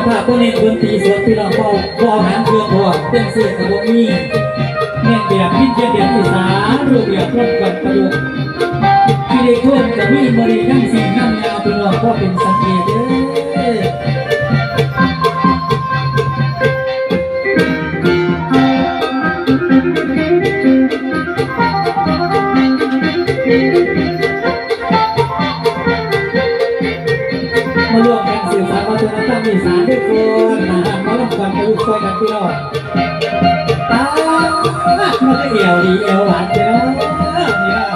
าภาพก็เน้นดนตรีสดพี่น้องเบาเบาหางเครื่องหัวเต้นเสียงกับวงนี้เน้นแบบพิจิตรเบียบอีสานรูปเบบร่วมกันประโยชน์ที่ได้ท่วมจะมีบริการสิ่งนั่งยาวพี่น้องก็เป็นสังเกตเด้อ ช่วยกันพี่น้องตามันก็เอวดีเอวหวานเจ้านี่นะ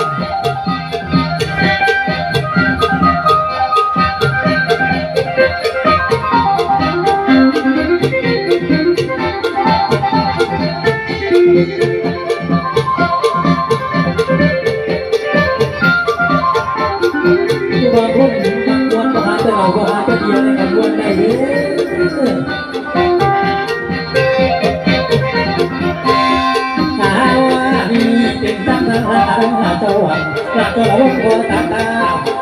คือบางคนบางคนก็หาแต่เราก็หาแต่เดียวในก หาเจ้าวันหลักเจ้าละวันโคตาตา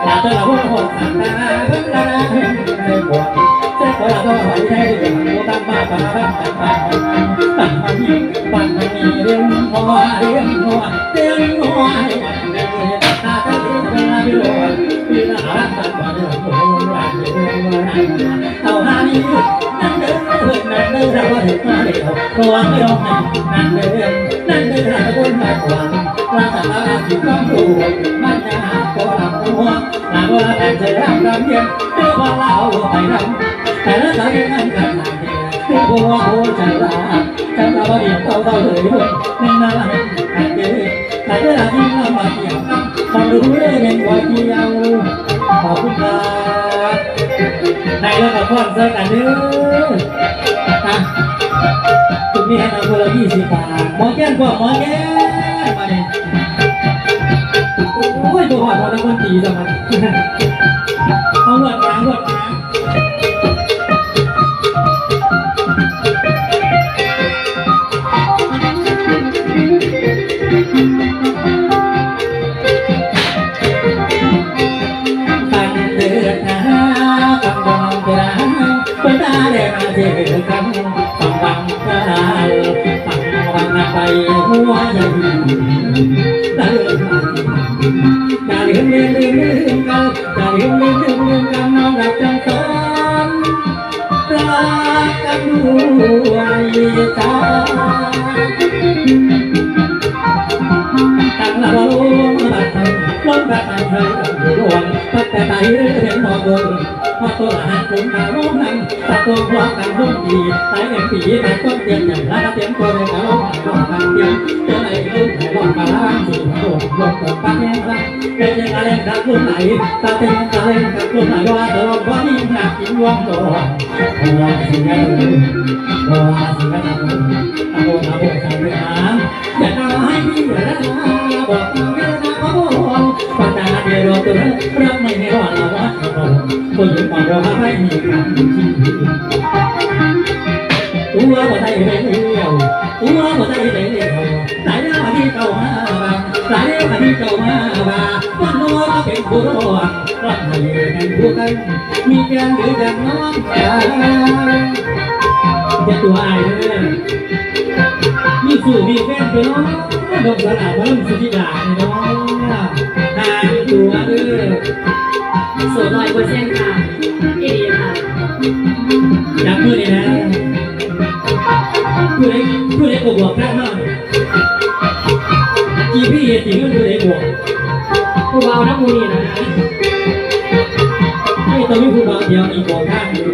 หลักเจ้าละวันโคตาตาเพิ่งลาเพิ่งในบวชเจ้าก็ละต้องไหวให้เรื่องโคตามาปาปาปาปาตั้งมันมีปันมันมีเรื่องหัวเรื่องหัวเรื่องหัวให้วันเดียวตาตาเรื่องมาพิโรธพิลารักตาตาเรื่องหัวรักเรื่องหัวเอาหานี่นั่นเด้อนั่นเด้อเราว่าถึงมาเดียวตัวไม่ยอมนั่นเด้อนั่นคือราบุญมาหวัง ราชาจิตต้องดูมันยาโคลำหัวลาโคลำแต่เธอรำรำเย็นเมื่อว่าเราไปรำแต่ละสายนั้นกันหนักที่บัวโหจันทราจันทราบดีเต่าเต่าเลยด้วยในนั้นอันเดียวแต่เวลาที่เรามาเกี่ยวกันความรู้เรื่องเงินไว้ที่เอาขอบคุณครับในเรื่องของความเสื่อกันเด้อคุณมีให้เราคนละยี่สิบบาทมอแก้มบอกหมอแก้ม มาเนี่ยโอ้ยตัวหอดพอแล้วคนตีสมันเอาหวดหางหวดหางตั้งเดือดนะตั้งดองดือดเป็นตาแดงมาเจอกันตั้งบังกระดาตั้งบัง ไปหัวใหญ่ตาเลือดจะลืมลืมลืมลืมกันจะลืมลืมลืมลืมกันน้องรักจังสอนรักกันด้วยใจตั้งละลมละทันลมละทันเธอดวงตั้งแต่ไหนเรื่องมอง มาตัวละหันถึงมาล้มนั้นตัดตัวพร้อมกันรุ่งดีตายเอ็มปีแต่ต้นเตียนอย่างละเตียนตัวเลยมาล้มลมกันเดียวตัวไหนรุ่นไหนลมมาล้างสู่โลกลมกับป้าแม่ละเป็นยังไงกับรุ่นไหนตาเต็มตาเล่นกับรุ่นไหนว่าเธอว่านี่หนักกินวงตัวหัวสิ่งนั้นหัวสิ่งนั้นตะโกนตะโกนทำเรื่อ ตัวบ่ได้เดียวตัวบ่ได้เดียวสายเรื่องที่เก่ามาสายเรื่องที่เก่ามาบ้าวันนัวเป็นผู้รอดรักให้แห่งผู้กันมีแการหรือกันน้องกันจะตัวอายเลยมีสู่มีแฟนไปเนาะดอกสลาบนสุธิดาเนาะหายตัวเด้อสวยร้อยเปอร์เซ็นต์ จริงก็ผู้ใดบวกผู้เบาน้ำมูนี่นะให้ตัวมีผู้บาเดียวอีกบวกข้างอยู่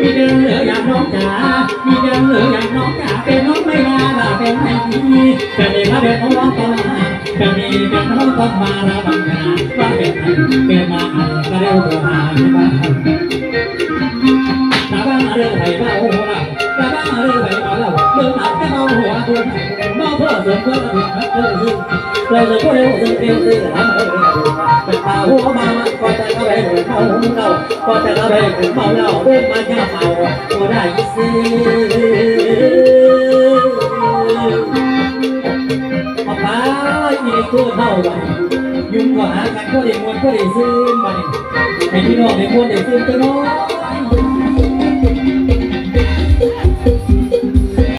มีเดินเหลืออย่างน้องจ๋ามีเดินเหลืออย่างน้องจ๋าเป็นน้องไม่มาละเป็นไม่ดีแต่เด็กมาเป็นน้องต้องมาแต่มีเป็นน้องต้องมาละบางงานว่าเป็นเป็นมาอะไรก็เร็วตัวหายมาต ตัวเบาพื่อสมเพื่อเพื่อเพื่อซึ่งเราจะพูดเร็วซึ่งเร็วซึ่งทำให้เรเป็นตาหัวมาก็จะเข้าไปเหมือนเมาเราก็จะเข้าไปเหมือนเมาเราเรื่องมันยาเมาก็ได้ซื้อมาป้าอีกตัวเท่าไหร่ยุ่งกว่าหากันก็ได้มวนก็ได้ซื้อมาเนี่ยให้พี่น้องในคนในซึมตัวน้อ